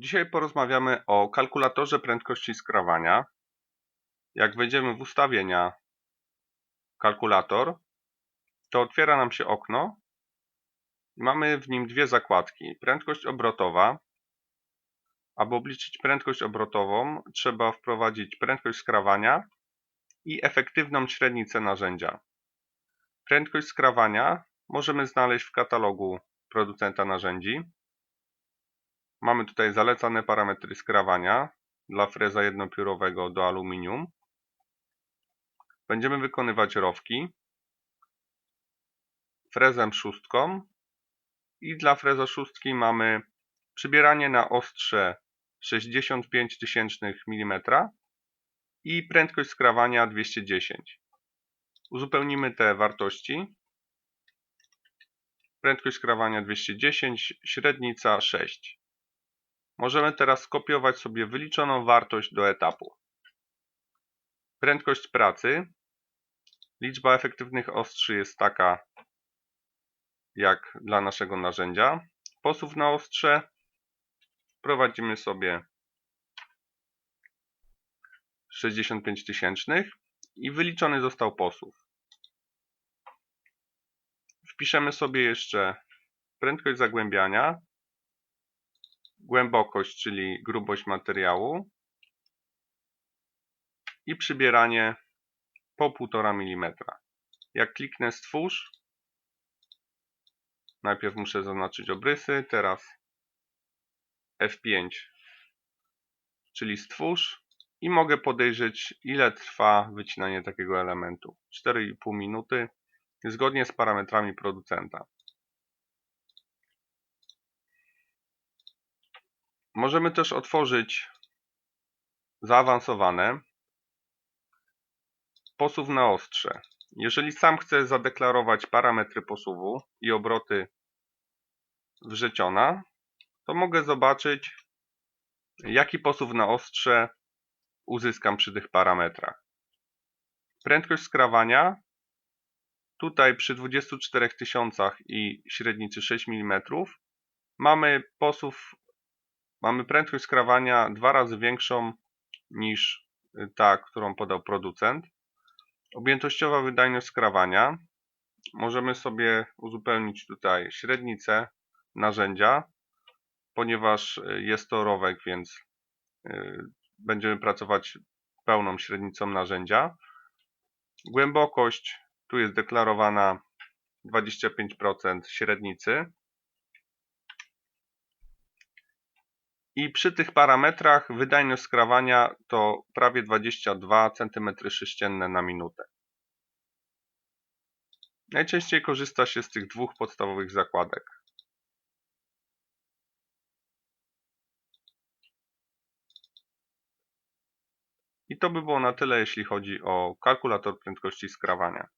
Dzisiaj porozmawiamy o kalkulatorze prędkości skrawania. Jak wejdziemy w ustawienia kalkulator, to otwiera nam się okno. Mamy w nim dwie zakładki. Prędkość obrotowa. Aby obliczyć prędkość obrotową, trzeba wprowadzić prędkość skrawania i efektywną średnicę narzędzia. Prędkość skrawania możemy znaleźć w katalogu producenta narzędzi. Mamy tutaj zalecane parametry skrawania dla freza jednopiórowego do aluminium. Będziemy wykonywać rowki frezem szóstką i dla freza szóstki mamy przybieranie na ostrze 65 tysięcznych mm i prędkość skrawania 210. Uzupełnimy te wartości. Prędkość skrawania 210, średnica 6. Możemy teraz skopiować sobie wyliczoną wartość do etapu. Prędkość pracy. Liczba efektywnych ostrzy jest taka jak dla naszego narzędzia. Posuw na ostrze. Wprowadzimy sobie 65 tysięcznych i wyliczony został posuw. Wpiszemy sobie jeszcze prędkość zagłębiania głębokość, czyli grubość materiału i przybieranie po 1,5 mm. Jak kliknę stwórz, najpierw muszę zaznaczyć obrysy, teraz F5, czyli stwórz i mogę podejrzeć ile trwa wycinanie takiego elementu. 4,5 minuty zgodnie z parametrami producenta. Możemy też otworzyć zaawansowane posuw na ostrze. Jeżeli sam chcę zadeklarować parametry posuwu i obroty wrzeciona, to mogę zobaczyć jaki posuw na ostrze uzyskam przy tych parametrach. Prędkość skrawania tutaj przy 24 tysiącach i średnicy 6 mm mamy posuw mamy prędkość skrawania dwa razy większą niż ta, którą podał producent. Objętościowa wydajność skrawania. Możemy sobie uzupełnić tutaj średnicę narzędzia, ponieważ jest to rowek, więc y, będziemy pracować pełną średnicą narzędzia. Głębokość, tu jest deklarowana 25% średnicy. I przy tych parametrach wydajność skrawania to prawie 22 cm3 na minutę. Najczęściej korzysta się z tych dwóch podstawowych zakładek. I to by było na tyle, jeśli chodzi o kalkulator prędkości skrawania.